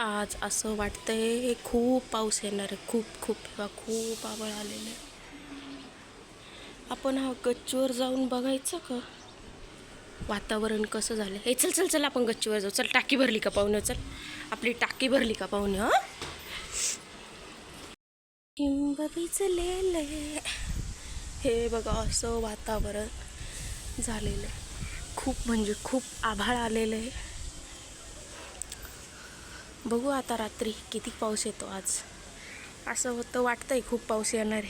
आज असं वाटतंय खूप पाऊस येणार आहे. खूप खूप किंवा खूप आबळ आलेलं आहे. आपण हा गच्चीवर जाऊन बघायचं का? वातावरण कसं झालं? हे चल चल चल आपण गच्चीवर जाऊ. चल टाकी भरली का पाहुणे? चल आपली टाकी भरली का पाहुणे हा? हिंब भिजलेले हे बघा असं वातावरण झालेलं आहे. खूप म्हणजे खूप आभाळ आलेलं आहे. बघू आता रात्री किती पाऊस येतो आज. असं होतं वाटतंय खूप पाऊस येणार आहे.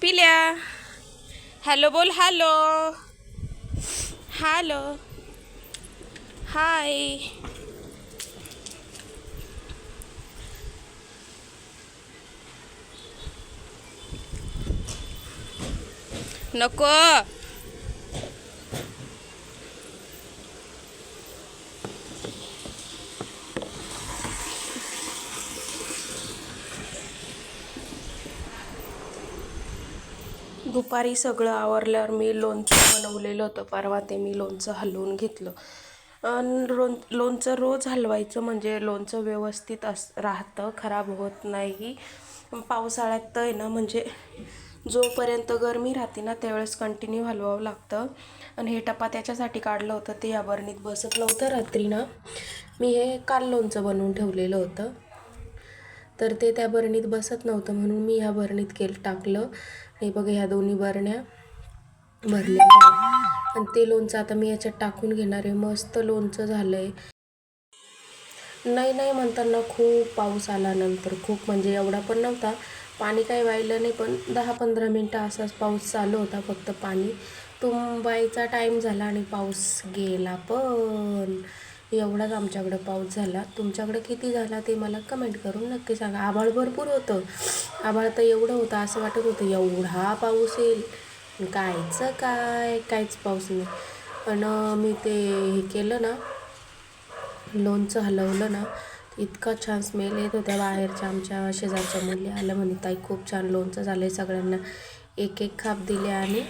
पिल्या. हॅलो बोल हॅलो. हॅलो. हाय. नको. दुपारी सगळं आवरल्यावर मी लोणचं बनवलेलं होतं. परवा ते मी लोणचं हलवून घेतलं. आणि लो लोणचं रोज हलवायचं म्हणजे लोणचं व्यवस्थित अस राहतं खराब होत नाही. पावसाळ्यात तर आहे ना म्हणजे जोपर्यंत गरमी राहते ना त्यावेळेस कंटिन्यू हलवावं लागतं. आणि हे टपा त्याच्यासाठी काढलं होतं ते या बरणीत बसत नव्हतं रात्री ना मी हे काल लोणचं बनवून ठेवलेलं होतं. तर ते त्या बरणीत बसत नव्हतं म्हणून मी ह्या बरणीत केलं टाकलं. हे बघा ह्या दोन्ही बरण्या भरलेल्या आहे आणि ते लोणचं आता मी याच्यात टाकून घेणार आहे. मस्त लोणचं झालं आहे नाही नाही म्हणताना खूप पाऊस आला नंतर खूप म्हणजे एवढा पण नव्हता. पाणी काही वाहिलं नाही पण दहा पंधरा मिनटं असाच पाऊस चालू होता फक्त पाणी. तुंबायचा टाईम झाला आणि पाऊस गेला पण. एवढाच आमच्याकडं पाऊस झाला. तुमच्याकडे किती झाला ते मला कमेंट करून नक्की सांगा. आभाळ भरपूर होतं. आभाळ तर एवढं होतं असं वाटत होतं एवढा पाऊस येईल. कायचं काय? काहीच पाऊस नाही. पण मी ते हे केलं ना लोणचं हलवलं ना इतका छान स्मेल येत होत्या बाहेरच्या आमच्या शेजारच्या मुली आलं म्हणे ताई खूप छान लोणचं झालं आहे सगळ्यांना. एक एक खाप दिले आणि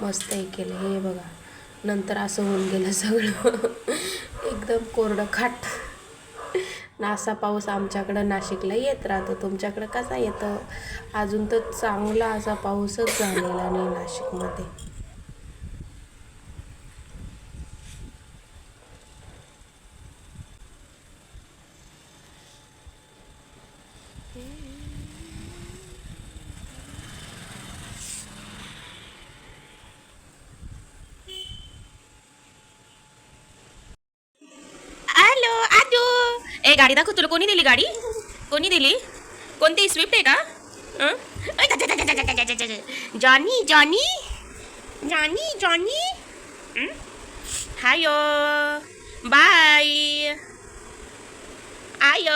मस्त हे केलं. हे बघा. नंतर असं होऊन गेलं सगळं. एकदम कोरडं खाट ना असा पाऊस आमच्याकडं नाशिकला येत राहतो. तुमच्याकडं कसा येतं? अजून तर चांगला असा पाऊसच झालेला नाही नाशिकमध्ये. गाडी दाखव तुला. कोणी दिली गाडी? कोणी दिली? कोणती? स्विफ्ट आहे का? Johnny Johnny Johnny Johnny hi bye I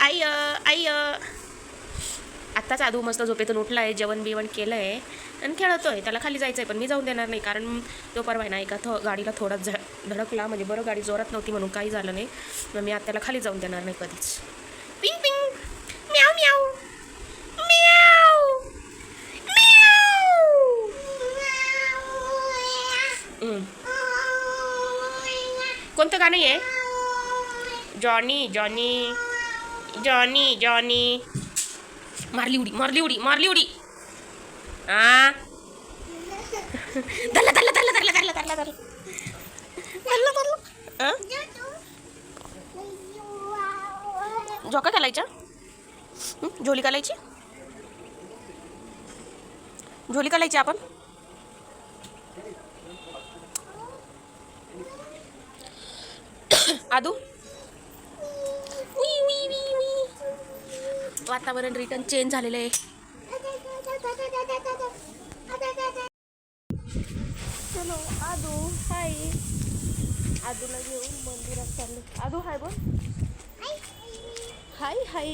I I आत्ताच आधू मस्त झोपेतून उठला आहे जेवण बिवण केलं आहे आणि खेळतोय. त्याला खाली जायचं आहे पण मी जाऊन देणार नाही. कारण तो परवा ना एका थो गाडीला थोडा झ धडकला. म्हणजे बरं गाडी जोरात नव्हती म्हणून काही झालं नाही. मग मी आता त्याला खाली जाऊन देणार नाही कधीच. Ping ping. Meow meow. कोणतं गाणं आहे? Johnny Johnny. Johnny Johnny. मारली उडी मारली उडी मारली उडी. आ? धरलं धरलं धरलं धरलं धरलं धरलं धरलं. धरलं धरलं. आ? झोका घालायच्या झोली घालायची? झोली घालायची आपण? आदू? वातावरण रिटर्न चेंज झालेलं आहे. चलो आदू हाय. आदूला घेऊन मंदिरात चाललो. आदू हाय बोल. हाय हाय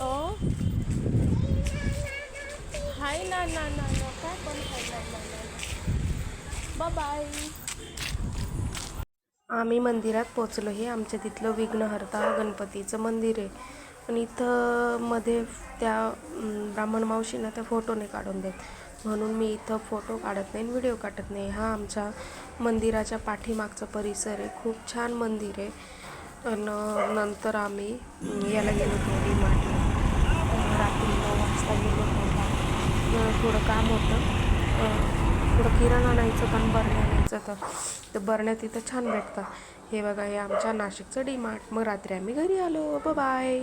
ओ हाय ना ना ना ना. काय पण हाय ना ना ना बाय आम्ही मंदिरात पोचलो हे. आमच्या तिथलं विघ्नहर्ता गणपतीचं मंदिर आहे. पण इथं मध्ये त्या ब्राह्मण मावशीनं त्या फोटो नाही काढून देत. म्हणून मी इथं फोटो काढत नाही व्हिडिओ काढत नाही. हा आमच्या मंदिराच्या पाठीमागचा परिसर आहे. खूप छान मंदिर आहे. आणि नंतर आम्ही याला गेलो होतो डी मार्टला रात्री नऊ वाजता गेलो होतो. थोडं काम होतं. थोडं किराणा आणायचं पण बरण्या आणायचं तर तर बरण्या तिथं छान भेटतात. हे बघा हे आमच्या नाशिकचं डी मार्ट मग रात्री आम्ही घरी आलो. बाय